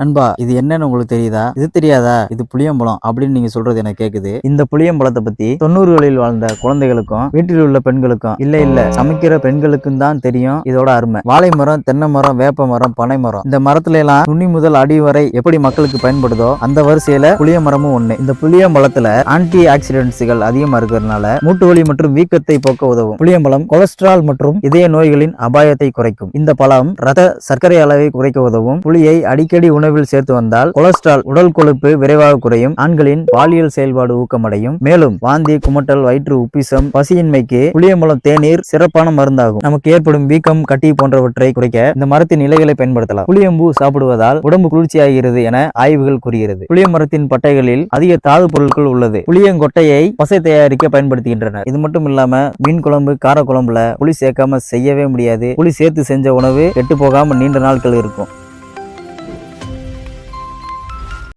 நண்பா இது என்னன்னு உங்களுக்கு தெரியுதா? இது தெரியாதா? இது புளியம்பழம் அப்படின்னு நீங்க சொல்றது எனக்கு கேக்குது. இந்த புளியம்பழத்தை பத்தி தொண்ணூறுகளில் வாழ்ந்த குழந்தைகளுக்கும் வீட்டில் உள்ள பெண்களுக்கும் இல்ல இல்ல சமைக்கிற பெண்களுக்கும் தான் தெரியும் இதோட அருமை. வாழை மரம் தென்னை மரம் வேப்ப மரம் பனை மரம் இந்த மரத்துல எல்லாம் நுனி முதல் அடி வரை எப்படி மக்களுக்கு பயன்படுதோ அந்த வரிசையில புளிய மரமும் ஒண்ணு. இந்த புளியம்பழத்துல ஆன்டி ஆக்சிடென்ட்ஸ்கள் அதிகமா இருக்கிறதுனால மூட்டு வலி மற்றும் வீக்கத்தை போக்க உதவும். புளியம்பழம் கொலஸ்ட்ரால் மற்றும் இதய நோய்களின் அபாயத்தை குறைக்கும். இந்த பழம் ரத்த சர்க்கரை அளவை குறைக்க உதவும். புளியை அடிக்கடி உணவு உணவில் சேர்த்து வந்தால் கொலஸ்ட்ரால் உடல் கொழுப்பு விரைவாக குறையும் ஆண்களின் பாலியல் செயல்பாடு ஊக்கமடையும். மேலும் வாந்தி குமட்டல் வயிற்று உப்பிசம் பசியின்மைக்கு புளியம்பழம் தேநீர் சிறப்பான மருந்தாகும். நமக்கு ஏற்படும் வீக்கம் கட்டி போன்றவற்றை குறைக்க இந்த மரத்தின் இலைகளை பயன்படுத்தலாம். புளியம்பூ சாப்பிடுவதால் உடம்பு குளிர்ச்சியாகிறது என ஆய்வுகள் கூறுகிறது. புளிய மரத்தின் பட்டைகளில் அதிக தாது பொருட்கள் உள்ளது. புளியங்கொட்டையை பசை தயாரிக்க பயன்படுத்துகின்றனர். இது மட்டும் இல்லாம மீன் குழம்பு கார குழம்புல புளி சேர்க்காம செய்யவே முடியாது. புளி சேர்த்து செஞ்ச உணவு கெட்டு போகாம நீண்ட நாட்கள் இருக்கும்.